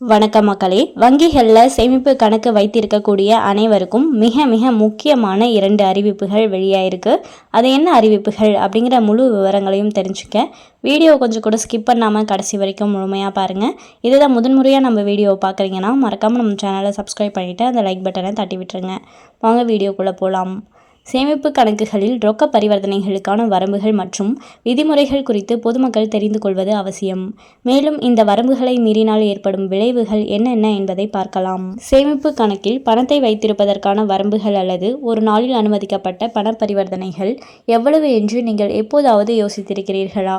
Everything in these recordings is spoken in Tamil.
வணக்கம் மக்களே. வங்கிகளில் சேமிப்பு கணக்கு வைத்திருக்கக்கூடிய அனைவருக்கும் மிக மிக முக்கியமான இரண்டு அறிவிப்புகள் வெளியாயிருக்கு. அது என்ன அறிவிப்புகள் அப்படிங்கிற முழு விவரங்களையும் தெரிஞ்சுக்க. வீடியோ கொஞ்சம் கூட ஸ்கிப் பண்ணாமல் கடைசி வரைக்கும் முழுமையாக பாருங்கள் இதுதான் முதன்முறையாக நம்ம வீடியோவை பார்க்குறீங்கன்னா மறக்காமல் நம்ம சேனலை சப்ஸ்கிரைப் பண்ணிவிட்டு அந்த லைக் பட்டனை தட்டி விட்டுருங்க. வாங்க வீடியோக்குள்ளே போகலாம் சேமிப்பு கணக்குகளில் ரொக்க பரிவர்த்தனைகளுக்கான வரம்புகள் மற்றும் விதிமுறைகள் குறித்து பொதுமக்கள் தெரிந்து கொள்வது அவசியம். மேலும் இந்த வரம்புகளை மீறினால் ஏற்படும் விளைவுகள் என்னென்ன என்பதை பார்க்கலாம். சேமிப்பு கணக்கில் பணத்தை வைத்திருப்பதற்கான வரம்புகள் அல்லது ஒரு நாளில் அனுமதிக்கப்பட்ட பண பரிவர்த்தனைகள் எவ்வளவு என்று நீங்கள் எப்போதாவது யோசித்திருக்கிறீர்களா?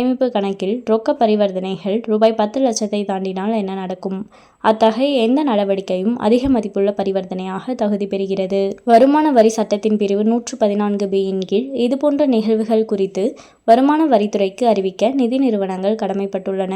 சேமிப்பு கணக்கில் ரொக்க பரிவர்த்தனைகள் ரூபாய் பத்து லட்சத்தை தாண்டினால் என்ன நடக்கும்? அத்தகைய எந்த நடவடிக்கையும் அதிக மதிப்புள்ள பரிவர்த்தனையாக தகுதி பெறுகிறது. வருமான வரி சட்டத்தின் பிரிவு நூற்று பதினான்கு பியின் கீழ் இதுபோன்ற நிகழ்வுகள் குறித்து வருமான வரித்துறைக்கு அறிவிக்க நிதி நிறுவனங்கள் கடமைப்பட்டுள்ளன.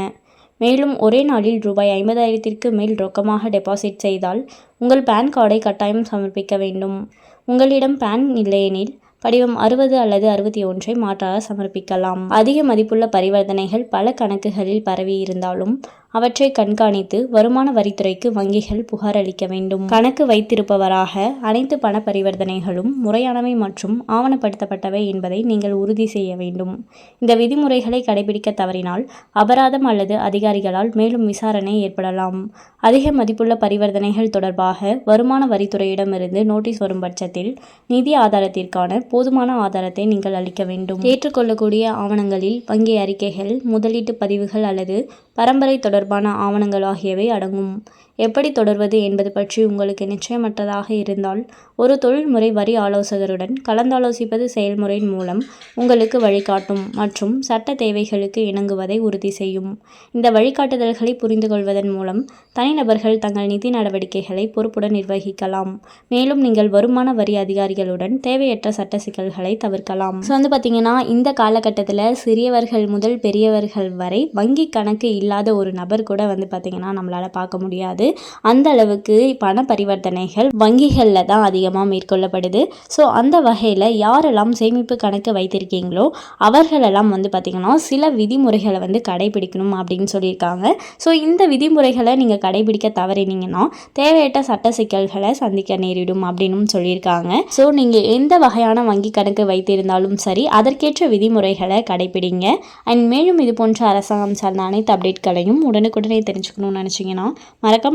மேலும் ஒரே நாளில் ரூபாய் ஐம்பதாயிரத்திற்கு மேல் ரொக்கமாக டெபாசிட் செய்தால் உங்கள் பேன் கார்டை கட்டாயம் சமர்ப்பிக்க வேண்டும். உங்களிடம் பேன் இல்லையெனில் படிவம் அறுபது அல்லது அறுபத்தி ஒன்றை மாற்றாக சமர்ப்பிக்கலாம். அதிக மதிப்புள்ள பரிவர்த்தனைகள் பல கணக்குகளில் பரவி இருந்தாலும் அவற்றை கண்காணித்து வருமான வரித்துறைக்கு வங்கிகள் புகார் அளிக்க வேண்டும். கணக்கு வைத்திருப்பவராக அனைத்து பண பரிவர்த்தனைகளும் முறையானவை மற்றும் ஆவணப்படுத்தப்பட்டவை என்பதை நீங்கள் உறுதி செய்ய வேண்டும். இந்த விதிமுறைகளை கடைபிடிக்க தவறினால் அபராதம் அல்லது அதிகாரிகளால் மேலும் விசாரணை ஏற்படலாம். அதிக மதிப்புள்ள பரிவர்த்தனைகள் தொடர்பாக வருமான வரித்துறையிடமிருந்து நோட்டீஸ் வரும் பட்சத்தில் நிதி ஆதாரத்திற்கான போதுமான ஆதாரத்தை நீங்கள் அளிக்க வேண்டும். ஏற்றுக்கொள்ளக்கூடிய ஆவணங்களில் வங்கி அறிக்கைகள் முதலீட்டு பதிவுகள் அல்லது பரம்பரை தொடர்பான ஆவணங்கள் ஆகியவை அடங்கும். எப்படி தொடர்வது என்பது பற்றி உங்களுக்கு நிச்சயமற்றதாக இருந்தால் ஒரு தொழில்முறை வரி ஆலோசகருடன் கலந்தாலோசிப்பது செயல்முறையின் மூலம் உங்களுக்கு வழிகாட்டும் மற்றும் சட்ட தேவைகளுக்கு இணங்குவதை உறுதி செய்யும். இந்த வழிகாட்டுதல்களை புரிந்து கொள்வதன் மூலம் தனிநபர்கள் தங்கள் நிதி நடவடிக்கைகளை பொறுப்புடன் நிர்வகிக்கலாம். மேலும் நீங்கள் வருமான வரி அதிகாரிகளுடன் தேவையற்ற சட்ட சிக்கல்களை தவிர்க்கலாம். ஸோ வந்து பார்த்தீங்கன்னா இந்த காலகட்டத்தில் சிறியவர்கள் முதல் பெரியவர்கள் வரை வங்கி கணக்கு இல்லாத ஒரு நபர் கூட வந்து பார்த்திங்கன்னா நம்மளால் பார்க்க முடியாது. அந்த அளவுக்கு பண பரிவர்த்தனைகள் வங்கிகளில் தான் அதிகமாக மேற்கொள்ளப்படுது. ஸோ அந்த வகையில் யாரெல்லாம் சேமிப்பு கணக்கு வைத்திருக்கீங்களோ அவர்களெல்லாம் வந்து பார்த்திங்கன்னா சில விதிமுறைகளை வந்து கடைபிடிக்கணும் அப்படின்னு சொல்லியிருக்காங்க. ஸோ இந்த விதிமுறைகளை நீங்கள் கடைபிடிக்க தவறினீங்கன்னா தேவையற்ற சட்ட சிக்கல்களை சந்திக்க நேரிடும் அப்படின்னு சொல்லியிருக்காங்க. ஸோ நீங்கள் எந்த வகையான வங்கி கணக்கு வைத்திருந்தாலும் சரி அதற்கேற்ற விதிமுறைகளை கடைபிடிங்க. அண்ட் மேலும் இது போன்ற அரசாங்கம் சார்ந்த அனைத்து அப்டேட்களையும் உடனுக்குடனே தெரிஞ்சுக்கணும்னு நினச்சிங்கன்னா மறக்காம